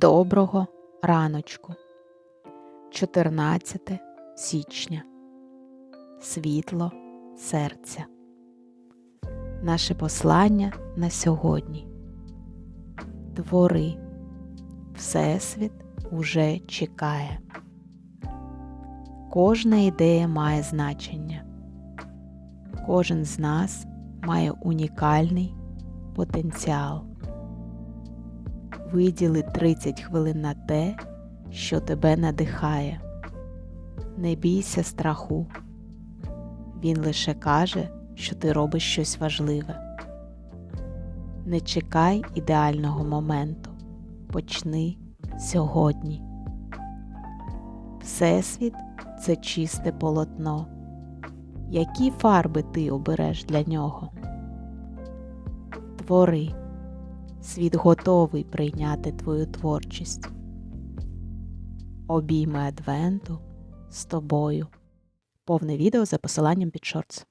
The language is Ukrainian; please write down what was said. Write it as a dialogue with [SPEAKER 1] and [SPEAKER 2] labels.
[SPEAKER 1] Доброго раночку. 14 січня. Світло серця. Наше послання на сьогодні. Твори. Всесвіт уже чекає. Кожна ідея має значення. Кожен з нас має унікальний потенціал. Виділи 30 хвилин на те, що тебе надихає. Не бійся страху. Він лише каже, що ти робиш щось важливе. Не чекай ідеального моменту. Почни сьогодні. Всесвіт це чисте полотно. Які фарби ти обереш для нього? Твори. Світ готовий прийняти твою творчість. Обійми Адвенту з тобою. Повне відео за посиланням під шортс.